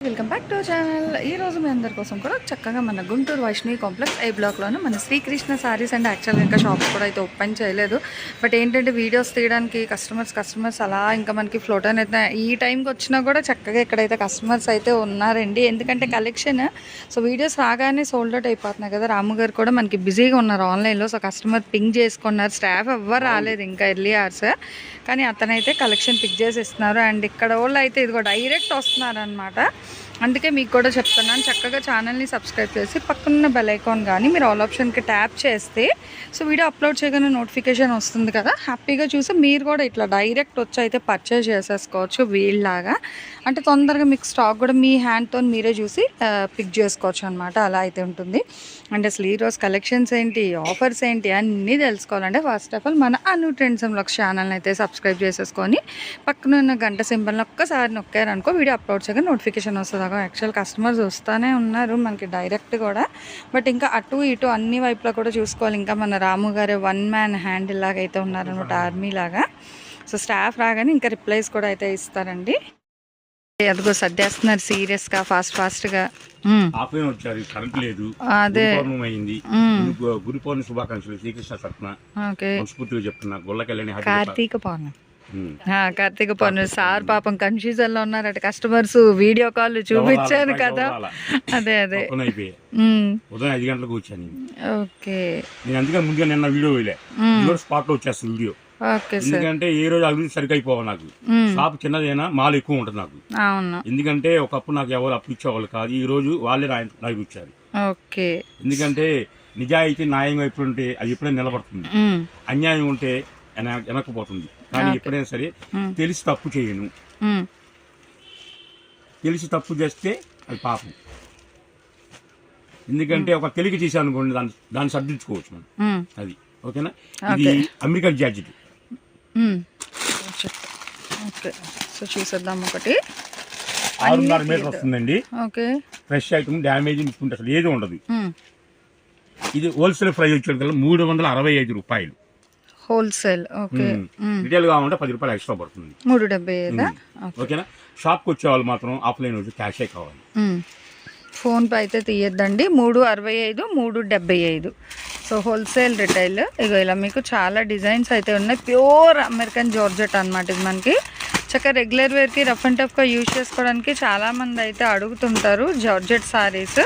Welcome back to channel. ఈ రోజు మీ అందరి కోసం కూడా చక్కగా మన గుంటూరు వైష్ణవి కాంప్లెక్స్ ఐ బ్లాక్లోనే మన శ్రీకృష్ణ సారీస్ అండ్ యాక్చువల్గా ఇంకా షాప్స్ కూడా అయితే ఓపెన్ చేయలేదు. బట్ ఏంటంటే వీడియోస్ తీయడానికి కస్టమర్స్ కస్టమర్స్ అలా ఇంకా మనకి ఫ్లోట్ అనేది ఈ టైంకి వచ్చినా కూడా చక్కగా ఇక్కడైతే కస్టమర్స్ అయితే ఉన్నారండి. ఎందుకంటే కలెక్షన్ సో వీడియోస్ రాగానే సోల్డ్ అవుట్ అయిపోతున్నాయి కదా. రాము గారు కూడా మనకి బిజీగా ఉన్నారు ఆన్లైన్లో సో కస్టమర్ పింక్ చేసుకున్నారు. స్టాఫ్ ఎవ్వరు రాలేదు ఇంకా ఎర్లీ అవర్స్ కానీ అతనైతే కలెక్షన్ పిక్ చేసి ఇస్తున్నారు అండ్ ఇక్కడ వాళ్ళు అయితే ఇదిగో డైరెక్ట్ వస్తున్నారు అనమాట అందుకే మీకు కూడా చెప్తున్నాను. చక్కగా ఛానల్ని సబ్స్క్రైబ్ చేసి పక్కనున్న బెల్ ఐకాన్ కానీ మీరు ఆల్ ఆప్షన్కి ట్యాప్ చేస్తే సో వీడియో అప్లోడ్ చేయగానే నోటిఫికేషన్ వస్తుంది కదా. హ్యాపీగా చూసి మీరు కూడా ఇట్లా డైరెక్ట్ వచ్చి అయితే పర్చేజ్ చేసేసుకోవచ్చు వీళ్ళలాగా. అంటే తొందరగా మీకు స్టాక్ కూడా మీ హ్యాండ్తో మీరే చూసి పిక్ చేసుకోవచ్చు అనమాట అలా అయితే ఉంటుంది. అండ్ అసలు ఈరోజు కలెక్షన్స్ ఏంటి ఆఫర్స్ ఏంటి అన్నీ తెలుసుకోవాలంటే ఫస్ట్ ఆఫ్ ఆల్ మన అను ట్రెండ్స్ బ్లాగ్స్ ఛానల్ని అయితే సబ్స్క్రైబ్ చేసేసుకొని పక్కన ఉన్న గంట సింబల్ని ఒక్కసారి నొక్కారనుకో వీడియో అప్లోడ్ చేయగా నోటిఫికేషన్ వస్తుంది అగో యాక్చువల్ కస్టమర్స్ వస్తూనే ఉన్నారు మనకి డైరెక్ట్ కూడా. బట్ ఇంకా అటు ఇటు అన్ని వైపులా కూడా చూసుకోవాలి. ఇంకా మన రాము గారు వన్ మ్యాన్ హ్యాండిల్ లాగా అయితే ఉన్నారనమాట ఆర్మీ లాగా. సో స్టాఫ్ రాగానే ఇంకా రిప్లైస్ కూడా అయితే ఇస్తారండి. అదిగో సర్దేస్తున్నారు ఫాస్ట్ ఫాస్ట్గా ఆఫ్లైన్ వచ్చారు కరెంట్ లేదు. అదే. గురు పౌర్ణమి అయింది. మ్మ్. గురు- గురు పౌర్ణమి శుభాకాంక్షలు శ్రీకృష్ణ సత్న ఓకే. మనస్ఫూర్తిగా చెప్తున్నా. గుళ్ళకెళ్ళని కార్తీక పౌర్ణమి. కార్తీక పౌర్ణమి సార్ పాపం కన్ఫ్యూజన్లో ఉన్నారట. కస్టమర్స్ వీడియో కాల్ చూపించాను కదా. అదే అదే. ఉమ్, ఉదయం ఐదు గంటలకు నేను. ఓకే. నేను అందుకని ముందుగా నిన్న వీడియో రోజు స్పాట్లో వచ్చేస్తుంది వీడియో. ఎందుకంటే ఏ రోజు అభివృద్ధి సరిగ్గా అయిపోవాలి నాకు. షాప్ చిన్నదైనా మాల్ ఎక్కువ ఉంటుంది నాకు. ఎందుకంటే ఒకప్పుడు నాకు ఎవరు అప్పు ఇచ్చేవాళ్ళు కాదు. ఈ రోజు వాళ్ళే నాకు ఇచ్చారు. ఓకే. ఎందుకంటే నిజాయితీ న్యాయం ఎప్పుడు ఉంటే అది ఎప్పుడైనా నిలబడుతుంది. అన్యాయం ఉంటే వెన- వెనక్కిపోతుంది కానీ ఎప్పుడైనా సరే. తెలిసి తప్పు చేయను. తెలిసి తప్పు చేస్తే అది పాపం. ఎందుకంటే ఒక తెలికి చేశాను అనుకోండి దాన్ని దాన్ని సర్దించుకోవచ్చు మనం. అది. ఓకేనా? ఇది ఓకే. అమెరికా జాడ్జిట్ ఉమ్. ఓకే. సో చూసేద్దాం ఒకటి. ఆరున్నర మీటర్ వస్తుందండి. ఓకే. ఫ్రెష్ ఐటమ్ డ్యామేజ్ ఉంటుంది అసలు ఏది ఉండదు. ఇది హోల్సేల్ ప్రైస్ వచ్చేది మూడు వందల అరవై ఐదు రూపాయలు. Wholesale okay. రిటైల్ కావాలంటే పది రూపాయలు ఎక్స్ట్రా పడుతుంది. మూడు డెబ్బై ఓకేనా? షాప్కి వచ్చే వాళ్ళు మాత్రం ఆఫ్లైన్ వచ్చి క్యాషే కావాలి. ఫోన్ పే అయితే తీయద్దండి. మూడు అరవై ఐదు మూడు డెబ్బై ఐదు. సో హోల్సేల్ రిటైల్ ఇగో ఇలా మీకు చాలా డిజైన్స్ అయితే ఉన్నాయి. ప్యూర్ అమెరికన్ జార్జెట్ అనమాట ఇది మనకి. చక్కగా రెగ్యులర్ వేర్కి రఫ్ అండ్ టఫ్గా యూజ్ చేసుకోవడానికి చాలామంది అయితే అడుగుతుంటారు జార్జెట్ సారీస్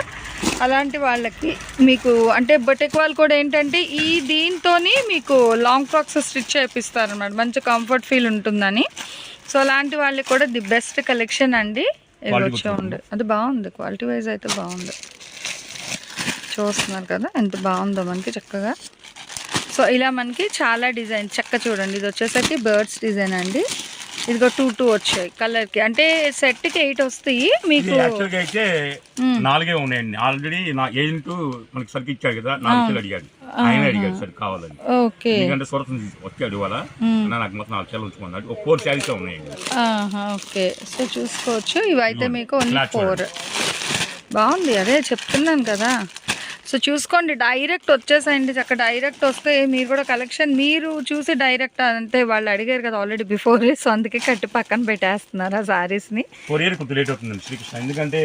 అలాంటి వాళ్ళకి మీకు అంటే బొటెక్ వాళ్ళు కూడా ఏంటంటే ఈ దీంతోని మీకు లాంగ్ ఫ్రాక్స్ స్టిచ్ చేపిస్తారు అనమాట మంచి కంఫర్ట్ ఫీల్ ఉంటుందని. సో అలాంటి వాళ్ళకి కూడా ది బెస్ట్ కలెక్షన్ అండి. వచ్చి అది బాగుంది. క్వాలిటీ వైజ్ అయితే బాగుంది. చూస్తున్నారు కదా ఎంత బాగుందో మనకి చక్కగా. సో ఇలా మనకి చాలా డిజైన్ చక్క చూడండి. ఇది వచ్చేసరికి బర్డ్స్ డిజైన్ అండి. ఇదిగో టూ టూ వచ్చాయి కలర్కి. అంటే సెట్కి ఎయిట్ వస్తాయి మీకు అయితే నాలుగే ఉన్నాయండి. ఆల్రెడీ నా ఏజెంట్ మనకి సరికి ఇచ్చాడు కదా నాలుగు అడిగాడు. ఆయన అడిగాడు సరి కావాలని. ఓకే. ఎందుకంటే సూరత్ వచ్చాడు ఇవాళ. నాకు మొత్తం నాలుగు చీరలు ఉంచుకున్నాడు. ఒక ఫోర్ శారీస్ ఉన్నాయండి. ఓకే. సో చూసుకోవచ్చు. ఇవైతే మీకు ఓన్లీ ఫోర్ బాగుంది. అదే చెప్తున్నాను కదా. సో చూసుకోండి డైరెక్ట్ వచ్చేసాయండి. చక్క డైరెక్ట్ వస్తే మీరు కూడా కలెక్షన్ మీరు చూసి డైరెక్ట్ అంటే వాళ్ళు అడిగారు కదా ఆల్రెడీ బిఫోర్ సో అందుకే కట్టి పక్కన పెట్టేస్తున్నారు ఆ సారీస్ని కొరియర్ కొంచెం లేట్ అవుతుందండి శ్రీకృష్ణ. ఎందుకంటే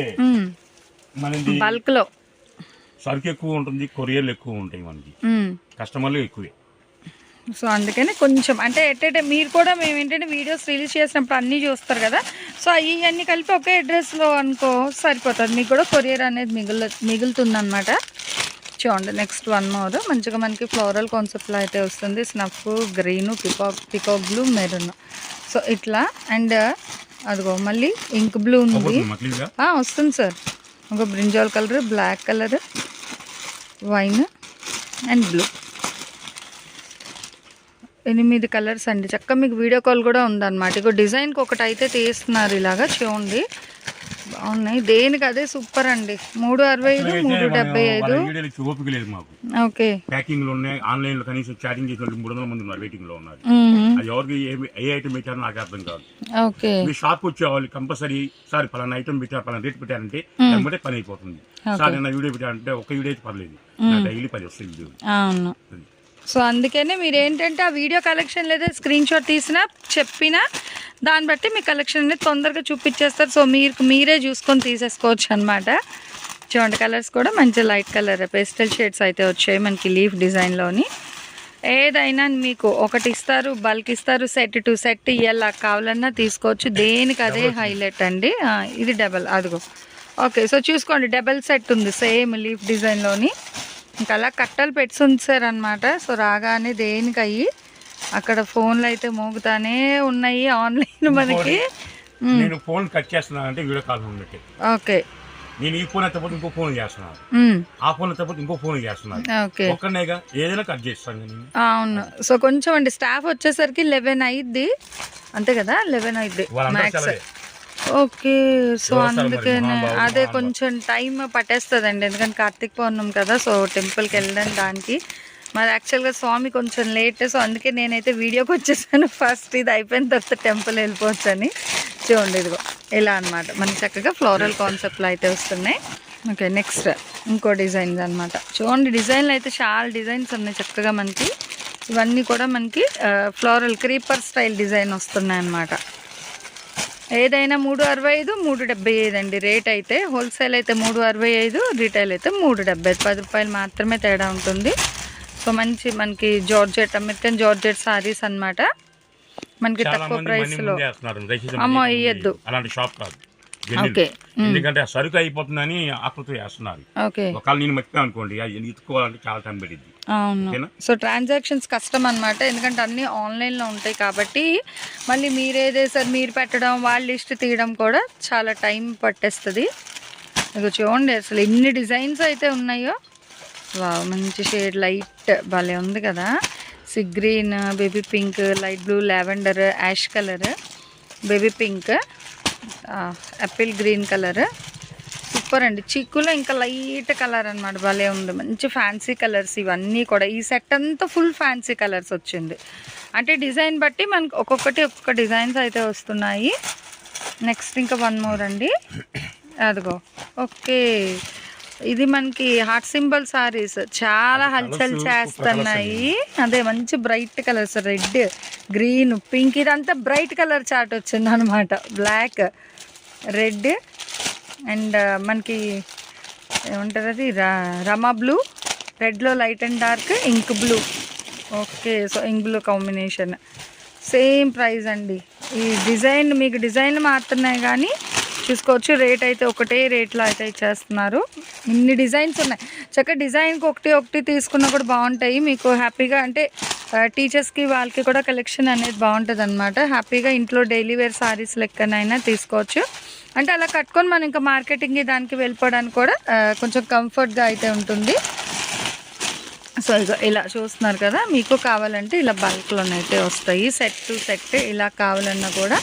మనది బల్క్లో సరుకు ఎక్కువ ఉంటుంది కొరియర్లు ఎక్కువ ఉంటాయి మనకి. కస్టమర్లు ఎక్కువే. సో అందుకని కొంచెం అంటే ఎట్టేటే మీరు కూడా మేము ఏంటంటే వీడియోస్ రిలీజ్ చేసినప్పుడు అన్నీ చూస్తారు కదా. సో ఇవన్నీ కలిపి ఒకే అడ్రస్లో అనుకో సరిపోతుంది. మీకు కూడా కొరియర్ అనేది మిగులు మిగులుతుంది అనమాట చూడండి నెక్స్ట్ వన్ మోర్ మంచిగా మనకి ఫ్లోరల్ కాన్సెప్ట్లో అయితే వస్తుంది. Snuff green peacock peacock blue maroon so ఇట్లా. అండ్ అదిగో మళ్ళీ ఇంక్ బ్లూ ఉంది. వస్తుంది సార్ ఒక brinjal colour black colour wine and blue ఎనిమిది కలర్స్ అండి. చక్క మీకు వీడియో కాల్ కూడా ఉందన్నమాట. ఇక డిజైన్కి ఒకటి అయితే తీస్తున్నారు ఇలాగా. చూడండి. బాగున్నాయి దేనికి అదే సూపర్ అండి. మూడు అరవై ఐదు మూడు డెబ్బై ఐదు. ఓపిక లేదు మాకు. ఓకే. ప్యాకింగ్లో ఉన్నాయి. ఆన్లైన్లో కనీసం చాటింగ్ చేసిన మూడు వందల మంది ఉన్నారు వెయిటింగ్లో ఉన్నారు. అది ఎవరికి ఏ- ఐటమ్ పెట్టారో నాకు అర్థం కాదు. ఓకే. మీ షాప్ వచ్చే వాళ్ళు కంపల్సరీ సార్ పలానా ఐటమ్ పెట్టారు పలానా రేట్ పెట్టారంటే వెంబడే పని అయిపోతుంది. సార్ నిన్న వీడియో పెట్టారంటే ఒక వీడియో అయితే పర్లేదు. డైలీ పది వస్తుంది అవును. సో అందుకనే మీరు ఏంటంటే ఆ వీడియో కలెక్షన్ లేదా స్క్రీన్ షాట్ తీసినా చెప్పినా దాన్ని బట్టి మీ కలెక్షన్ అనేది తొందరగా చూపించేస్తారు. సో మీరు మీరే చూసుకొని తీసేసుకోవచ్చు అనమాట చూడండి కలర్స్ కూడా మంచి లైట్ కలర్. పేస్టల్ షేడ్స్ అయితే వచ్చాయి మనకి లీఫ్ డిజైన్లోని. ఏదైనా మీకు ఒకటి ఇస్తారు బల్క్ ఇస్తారు సెట్ టు సెట్ ఇలా కావాలన్నా తీసుకోవచ్చు. దేనికి అదే హైలైట్ అండి. ఇది డబల్ అదిగో. ఓకే సో చూసుకోండి డబల్ సెట్ ఉంది. సేమ్ లీఫ్ డిజైన్లోని. ఇంకా అలా కట్టలు పెట్టి ఉంచారనమాట సో రాగానే దేనికి అయ్యి అక్కడ ఫోన్లు అయితే మోగుతానే ఉన్నాయి ఆన్లైన్ మనకి. నేను ఫోన్ కట్ చేస్తున్నాను అంటే వీడియో కాల్ ఉన్నట్టే ఓకే. నేను ఈ ఫోన్ ఎత్తపోతే ఇంకో ఫోన్ చేస్తున్నాను. ఆ ఫోన్ ఎత్తపోతే ఇంకో ఫోన్ చేస్తున్నాను. ఓకే. ఒక్కనేగా ఏదైనా కట్ చేస్తాను అవును. సో కొంచెం అండి స్టాఫ్ వచ్చేసరికి లెవెన్ అయ్యిద్ది అంతే కదా లెవెన్ వాళ్ళందరూ మ్యాక్స్. ఓకే. సో? అందుకనే మహాబాబు, అదే. కొంచెం టైం పట్టేస్తుందండి. ఎందుకంటే కార్తీక్ పౌర్ణం కదా సో టెంపుల్కి వెళ్ళడం దానికి. మరి యాక్చువల్గా స్వామి కొంచెం లేట్ సో అందుకే నేనైతే వీడియోకి వచ్చేసాను. ఫస్ట్ ఇది అయిపోయిన తర్వాత టెంపుల్ వెళ్ళిపోవచ్చు అని. చూడండి ఇదిగో ఇలా అన్నమాట. మనకి చక్కగా ఫ్లోరల్ కాన్సెప్ట్లో అయితే వస్తున్నాయి. ఓకే నెక్స్ట్ ఇంకో డిజైన్స్ అనమాట చూడండి డిజైన్లు అయితే చాలా డిజైన్స్ ఉన్నాయి చక్కగా మనకి. ఇవన్నీ కూడా మనకి ఫ్లోరల్ క్రీపర్ స్టైల్ డిజైన్ వస్తున్నాయి అన్నమాట. ఏదైనా మూడు అరవై ఐదు మూడు డెబ్బై ఐదు అండి. రేట్ అయితే హోల్సేల్ అయితే మూడు అరవై ఐదు రీటైల్ అయితే మూడు డెబ్బై ఐదు. పది రూపాయలు మాత్రమే తేడా ఉంటుంది. సో మంచి మనకి జార్జెట్ అమెరికన్ జార్జెట్ సారీస్ అన్నమాట. మనకి తక్కువ మంది ప్రైస్ మనీ లో. ముందే వేస్తున్నారు. దయచేసి అమ్మో, ఇయ్యొద్దు. అలాంటి షాప్ కాదు. ఓకే. ఎందుకంటే సరుకు అయిపోతుందని ఆకృతి వేస్తున్నారు. ఒకవేళ నేను అనుకోండి ఎత్తుకోవాలంటే చాలా టైం పడింది అవును? సో ట్రాన్సాక్షన్స్ కష్టం అనమాట ఎందుకంటే అన్నీ ఆన్లైన్లో ఉంటాయి కాబట్టి మళ్ళీ మీరేదే సార్ మీరు పెట్టడం వాళ్ళ లిస్ట్ తీయడం కూడా చాలా టైం పట్టేస్తుంది. ఇక చూడండి అసలు ఎన్ని డిజైన్స్ అయితే ఉన్నాయో. వావ్ మంచి షేడ్ లైట్ భలే ఉంది కదా. Sea green baby pink light blue lavender ash colour baby pink apple green colour super అండి. చిక్కులో ఇంకా లైట్ కలర్ అన్నమాట భలే ఉంది. మంచి ఫ్యాన్సీ కలర్స్ ఇవన్నీ కూడా. ఈ సెట్ అంతా ఫుల్ ఫ్యాన్సీ కలర్స్ వచ్చింది. అంటే డిజైన్ బట్టి మనకు ఒక్కొక్కటి ఒక్కొక్క డిజైన్స్ అయితే వస్తున్నాయి. నెక్స్ట్ ఇంకా వన్ మోర్ అండి. అదిగో. ఓకే ఇది మనకి హార్ట్ సింబల్ సారీస్. చాలా హల్చల్ చేస్తున్నాయి. అదే మంచి bright colours red green pink. ఇదంతా బ్రైట్ కలర్ చాట్ వచ్చింది అనమాట బ్లాక్ రెడ్ అండ్ మనకి ఏమంటారు అది? రమా blue రెడ్లో light and dark ink blue. Okay so ink blue combination. Same price అండి. ఈ డిజైన్ మీకు డిజైన్లు మారుతున్నాయి కానీ చూసుకోవచ్చు రేట్ అయితే ఒకటే రేట్లో అయితే ఇచ్చేస్తున్నారు. ఇన్ని డిజైన్స్ ఉన్నాయి. చక్కగా డిజైన్కి ఒకటి ఒకటి తీసుకున్నా కూడా బాగుంటాయి. మీకు హ్యాపీగా అంటే టీచర్స్కి వాళ్ళకి కూడా కలెక్షన్ అనేది బాగుంటుంది అనమాట హ్యాపీగా ఇంట్లో డైలీ వేర్ శారీస్ లెక్కనైనా తీసుకోవచ్చు. అంటే అలా కట్టుకొని మనం ఇంకా మార్కెటింగ్ దానికి వెళ్ళిపోవడానికి కూడా కొంచెం కంఫర్ట్గా అయితే ఉంటుంది. సో ఇక ఇలా చూస్తున్నారు కదా మీకు కావాలంటే ఇలా బల్క్లోనైతే వస్తాయి. సెట్ టు సెట్ ఇలా కావాలన్నా కూడా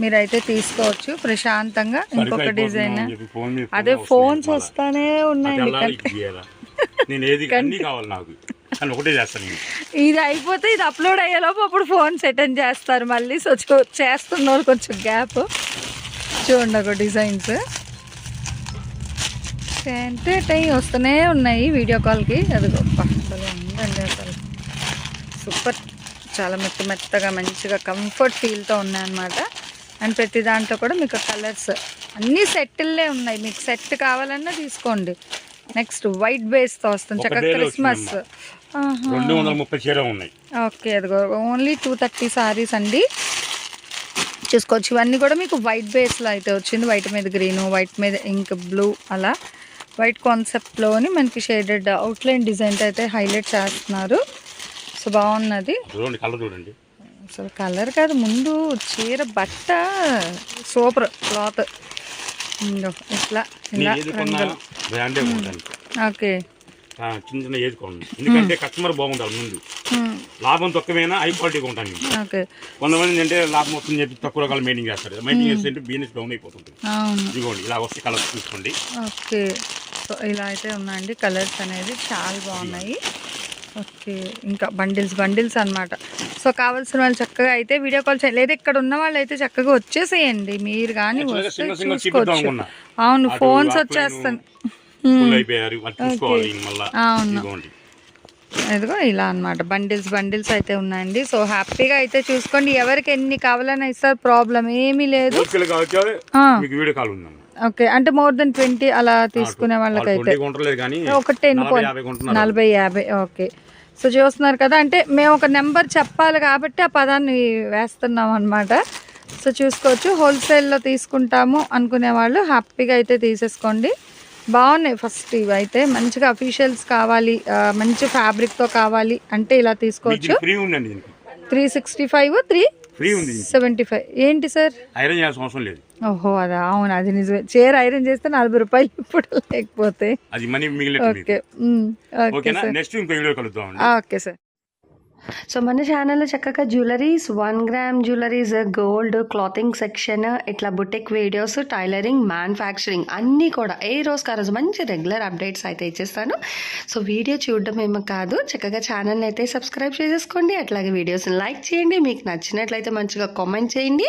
మీరైతే తీసుకోవచ్చు ప్రశాంతంగా ఇంకొక డిజైన్. అదే ఫోన్ ఫోన్స్ వస్తానే. ఉన్నాయి ఇది అయిపోతే ఇది అప్లోడ్ అయ్యేలోపు అప్పుడు ఫోన్ అటెండ్ చేస్తారు మళ్ళీ. సో చేస్తున్నారు కొంచెం గ్యాప్ చూడండి ఒక డిజైన్స్. టై వస్తూనే ఉన్నాయి వీడియో కాల్కి. అది గొప్ప అసలు ఉందండి అసలు. సూపర్. చాలా మెత్త మెత్తగా మంచిగా కంఫర్ట్ ఫీల్తో ఉన్నాయన్నమాట అండ్ ప్రతి దాంట్లో కూడా మీకు కలర్స్ అన్నీ సెట్టిల్లే ఉన్నాయి. మీకు సెట్ కావాలన్నా తీసుకోండి. నెక్స్ట్ వైట్ బేస్తో వస్తుంది. చక్కగా క్రిస్మస్. రెండు వందల ముప్పై చీర ఉన్నాయి. ఓకే అదిగో. ఓన్లీ టూ థర్టీ సారీస్ అండి. చూసుకోవచ్చు. ఇవన్నీ కూడా మీకు వైట్ బేస్లో అయితే వచ్చింది. వైట్ మీద గ్రీన్ వైట్ మీద ఇంక్ బ్లూ అలా. వైట్ కాన్సెప్ట్లోని మనకి షేడెడ్ అవుట్లైన్ డిజైన్ అయితే హైలైట్ చేస్తున్నారు. సో బాగున్నది. కలర్ చూడండి. అసలు కలర్ కాదు. ముందు చీర బట్ట సూపర్ క్లాత్. ఇట్లా ఇలా రంగులు. ఓకే. చిన్న చిన్న ఏది కొన్నాను ఎందుకంటే కస్టమర్ బాగుండాలి ముందు. లాభం తక్కువైనా హై క్వాలిటీగా ఉంటాను కొంతమంది అంటే లాభం వస్తుందని చెప్పి తక్కువ రకాల మెయింటైన్ చేస్తారు. మెయింటైన్ చేస్తే బిజినెస్ డౌన్ అయిపోతుంది. ఇదిగోండి ఇలా వస్తే కలర్స్ చూసుకోండి. ఓకే. సో ఇలా అయితే ఉన్నాయండి. కలర్స్ అనేది చాలా బాగున్నాయి. ఓకే. ఇంకా బండిల్స్ బండిల్స్ అన్నమాట. సో కావాల్సిన వాళ్ళు చక్కగా అయితే వీడియో కాల్ చేయాలి లేదా ఇక్కడ ఉన్న వాళ్ళు అయితే చక్కగా వచ్చేసేయండి. మీరు కానీ వస్తే చూసుకోవచ్చు. అవును ఫోన్స్ వచ్చేస్తాను అవును. ఇదిగో ఇలా అన్నమాట. బండిల్స్ బండిల్స్ అయితే ఉన్నాయండి. సో హ్యాపీగా అయితే చూసుకోండి. ఎవరికి ఎన్ని కావాలన్నా ఇస్తారు ప్రాబ్లం ఏమీ లేదు. ఓకే. అంటే మోర్ దెన్ ట్వంటీ అలా తీసుకునే వాళ్ళకైతే. ఒక టెన్ నలభై యాభై ఓకే. సో చూస్తున్నారు కదా. అంటే మేము ఒక నెంబర్ చెప్పాలి కాబట్టి ఆ పదాన్ని వేస్తున్నాం అనమాట సో చూసుకోవచ్చు హోల్సేల్లో తీసుకుంటాము అనుకునే వాళ్ళు హ్యాపీగా అయితే తీసేసుకోండి. బాగున్నాయి ఫస్ట్ ఇవి అయితే. మంచిగా అఫీషియల్స్ కావాలి మంచి ఫ్యాబ్రిక్తో కావాలి అంటే ఇలా తీసుకోవచ్చు. Three sixty five three free ఉంది. దీనికి. Seventy five. ఏంటి సార్? ఐరన్ చేయాల్సిన అవసరం లేదు. ఓహో అదా అవును అది నిజమే. చీర ఐరన్ చేస్తే నలభై రూపాయలు ఇప్పుడు లేకపోతే. అది మనీ. ఓకే ఓకేనా? సార్. నెక్స్ట్ ఇంకో వీడియో కలుద్దాం ఓకే సార్. సో మన ఛానల్లో చక్కగా jewelleries one gram jewelleries gold clothing section ఇట్లా బుటెక్ వీడియోస్ టైలరింగ్ మ్యానుఫ్యాక్చరింగ్ అన్నీ కూడా ఏ రోజుకి ఆ రోజు మంచి రెగ్యులర్ అప్డేట్స్ అయితే ఇచ్చేస్తాను. సో వీడియో చూడడం ఏమో కాదు. చక్కగా ఛానల్ని అయితే సబ్స్క్రైబ్ చేసేసుకోండి. అట్లాగే వీడియోస్ని లైక్ చేయండి. మీకు నచ్చినట్లయితే మంచిగా కామెంట్ చేయండి.